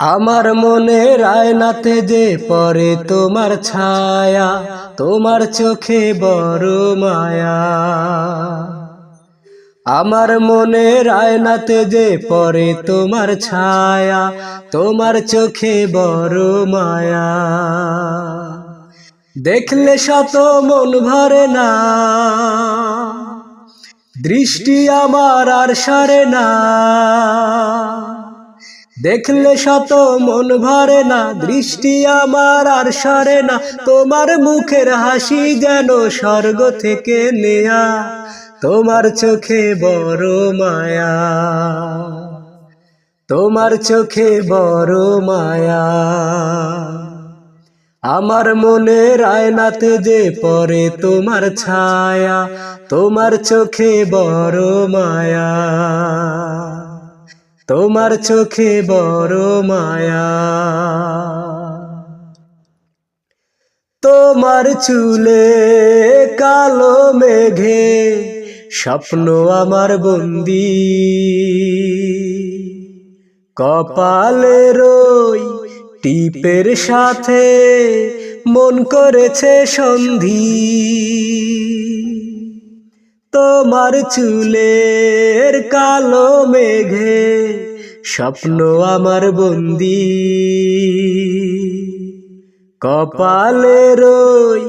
আমার মনে রায়নাতে যে পরে তোমার ছায়া, তোমার চোখে বড় মায়া। আমার মনে রায়নাতে যে পরে তোমার ছায়া, তোমার চোখে বড় মায়া। দেখলে শত মন ভরে না, দৃষ্টি আমার আর সরে না। দেখলে শত মন ভরে না, দৃষ্টি আমার আর সরে না, তোমার মুখের হাসি যেন স্বর্গ থেকে নেয়া, তোমার চোখে বড় মায়া, তোমার চোখে বড় মায়া। আমার মনে রায়নাতে যে পরে তোমার ছায়া, তোমার চোখে বড় মায়া। তোমার চোখে বড় মায়া। তোমার চুলে কালো মেঘে স্বপ্ন আমার বন্দি। কপালে রই টিপের সাথে মন করেছে সন্ধি। তোমার চুলের কালো মেঘে স্বপ্ন আমার বন্দি। কপালে রই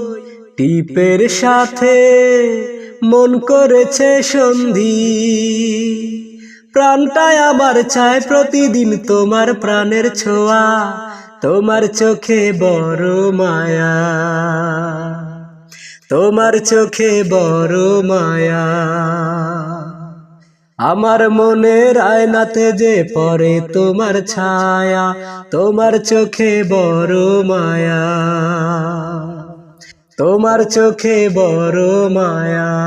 টিপের সাথে মন করেছে সন্ধি। প্রাণটায় আমার চায় প্রতিদিন তোমার প্রাণের ছোঁয়া, তোমার চোখে বড় মায়া। তোমার চোখে বড় মায়া। আমার মনের আয়নাতে যে পরে তোমার ছায়া, তোমার চোখে বড় মায়া। তোমার চোখে বড় মায়া।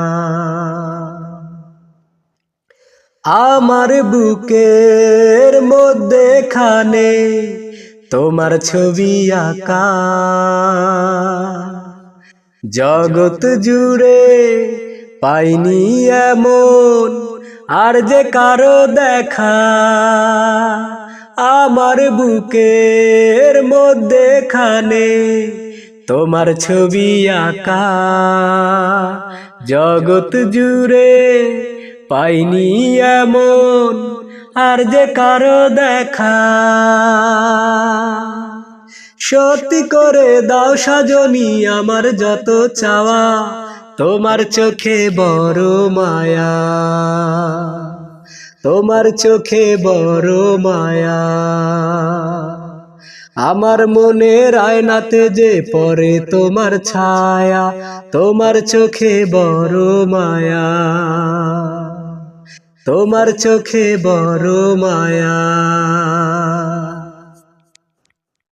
আমার বুকের মধ্যে খানে তোমার ছবি আঁকা। জগৎ জুড়ে পাইনি এমন আর যে কারও দেখা, আমার বুকের মধ্যে খানে তোমার ছবি আঁকা। জগৎ জুড়ে পাইনি এমন আর যে কারও দেখা। সত্যি করে দাও সাজনি আমার যত চাওয়া, তোমার চোখে বড় মায়া। তোমার চোখে বড় মায়া। আমার মনের আয়নাতে যে পরে তোমার ছায়া, তোমার চোখে বড় মায়া। তোমার চোখে বড় মায়া।